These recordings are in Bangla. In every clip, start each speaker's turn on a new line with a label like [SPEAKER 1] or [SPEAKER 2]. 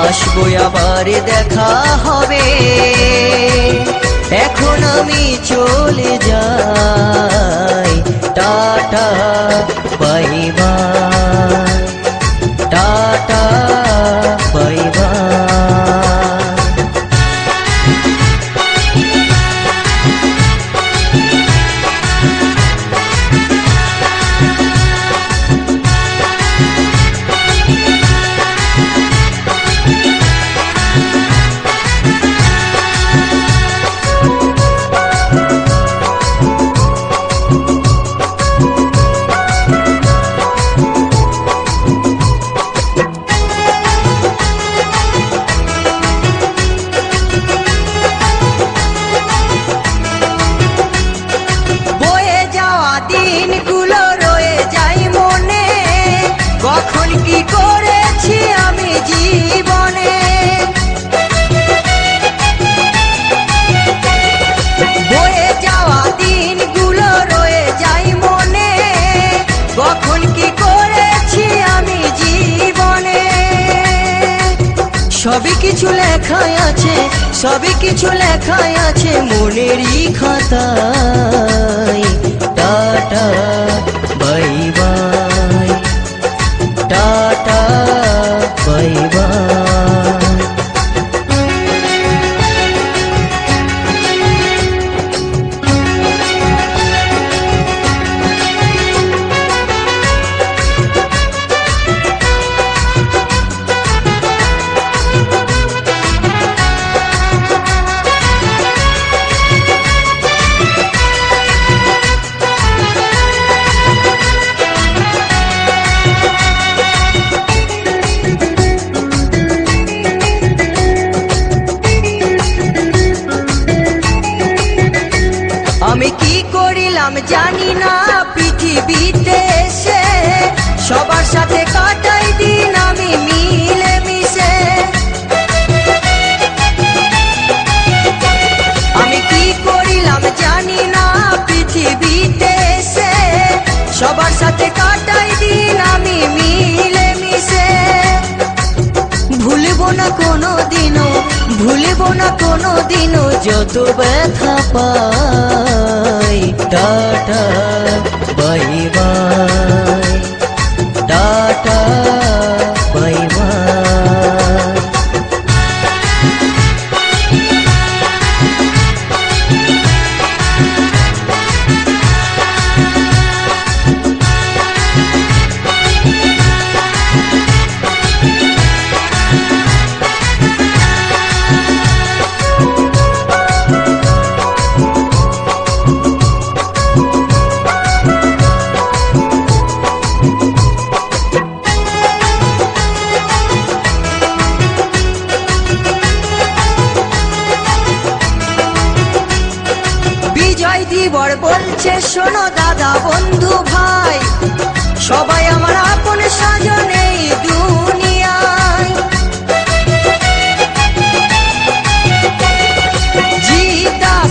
[SPEAKER 1] আসব আবার দেখা হবে। এখন আমি চলে সবই কিছু লেখায় আছে সবই কিছু লেখায় আছে মনেরই খাতায়। Tata bye bye. টাটা। দিনও যত ব্যথা পাই বর বলছে, শোনো দাদা বন্ধু ভাই, সবাই আমার আপন সাজনে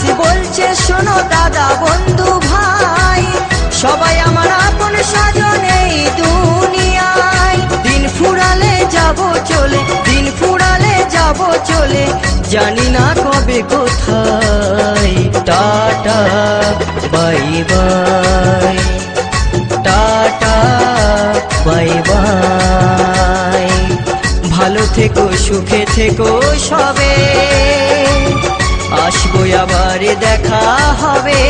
[SPEAKER 1] জি বলছে, শোনো দাদা বন্ধু ভাই, সবাই আমার আপন চলে চলে, জানি না কবে কোথায়। Tata, bye bye. Tata, bye bye. ভালো থেকো, সুখে থেকো সবে। আসব আবার, দেখা হবে।